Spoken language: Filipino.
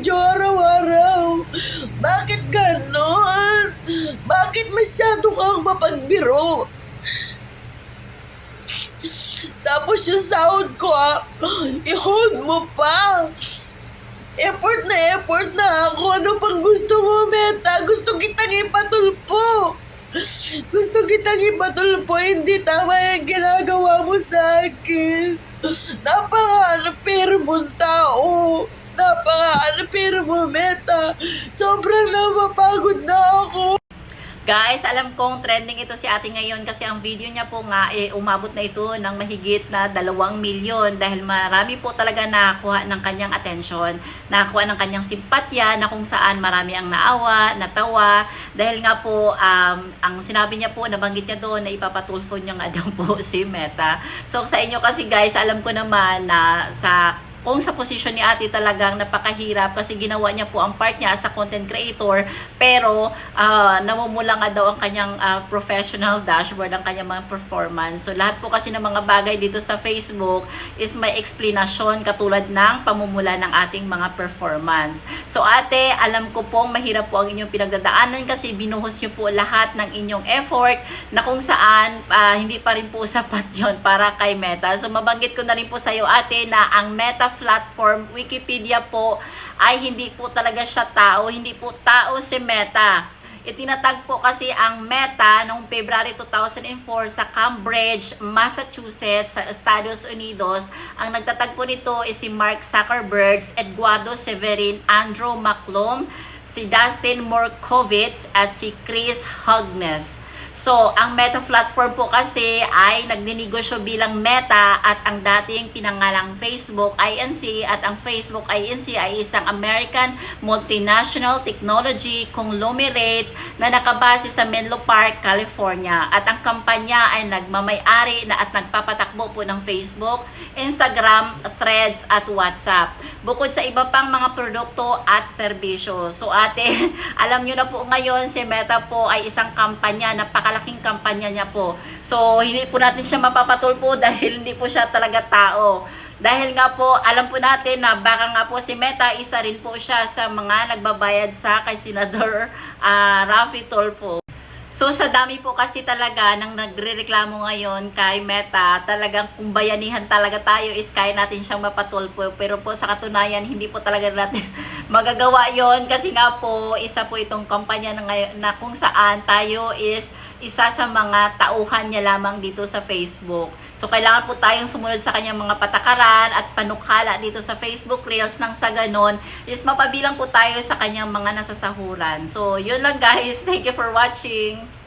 video araw-araw. Bakit ganon? Bakit masyado kang mapagbiro? Tapos yung sound ko, ah, i-hold mo pa. Effort na effort na ako. Ano pang gusto mo, Meta? Gusto kitang ipatulpo. Gusto kitang ipatulpo. Hindi tama yung ginagawa mo sa akin. Napaka-unfair mong tao. Napaka-unfair mo, Meta. Sobrang napapagod na ako. Guys, alam kong trending ito si ate ngayon kasi ang video niya po nga eh, umabot na ito ng mahigit na dalawang milyon dahil marami po talaga nakakuha ng kanyang atensyon, nakakuha ng kanyang simpatya na kung saan marami ang naawa, natawa dahil nga po um, ang sinabi niya po, nabanggit niya doon na ipapatulfo niya nga daw po si Meta. So sa inyo kasi guys, alam ko naman na sa kung sa posisyon ni ate talagang napakahirap kasi ginawa niya po ang part niya as a content creator pero ah, namumula nga daw ang kanyang ah, professional dashboard ang kanyang mga performance. So lahat po kasi ng mga bagay dito sa Facebook is may explanation katulad ng pamumula ng ating mga performance. So ate alam ko pong mahirap po ang inyong pinagdadaanan kasi binuhos niyo po lahat ng inyong effort na kung saan ah, hindi pa rin po sapat yon para kay Meta. So mabanggit ko na rin po sa iyo ate na ang Meta platform Wikipedia po ay hindi po talaga siya tao, hindi po tao si Meta. Itinatag po kasi ang Meta noong February 2004 sa Cambridge, Massachusetts, sa Estados Unidos. Ang nagtatag po nito is si Mark Zuckerberg, Eduardo Severin, Andrew McClung, si Dustin Morkovitz at si Chris Hugnes. So, ang Meta platform po kasi ay nagninegosyo bilang Meta at ang dating pinangalang Facebook INC at ang Facebook INC ay isang American multinational technology conglomerate na nakabase sa Menlo Park, California. At ang kampanya ay nagmamay-ari na at nagpapatakbo po ng Facebook, Instagram, Threads at WhatsApp. Bukod sa iba pang mga produkto at serbisyo. So ate, alam nyo na po ngayon si Meta po ay isang kampanya, napakalaking kampanya niya po. So hindi po natin siya mapapatulpo dahil hindi po siya talaga tao. Dahil nga po, alam po natin na baka nga po si Meta, isa rin po siya sa mga nagbabayad sa kay Senador ah, Raffy Tulfo. So sa dami po kasi talaga nang nagrereklamo ngayon kay Meta, talagang kung bayanihan talaga tayo is kaya natin siyang mapatulpo. Pero po sa katunayan, hindi po talaga natin magagawa yon kasi nga po, isa po itong kampanya na, ngayon, na kung saan tayo is isa sa mga tauhan niya lamang dito sa Facebook. So kailangan po tayong sumunod sa kanyang mga patakaran at panukala dito sa Facebook Reels nang sa ganon is mapabilang po tayo sa kanyang mga nasasahuran. So yun lang guys. Thank you for watching.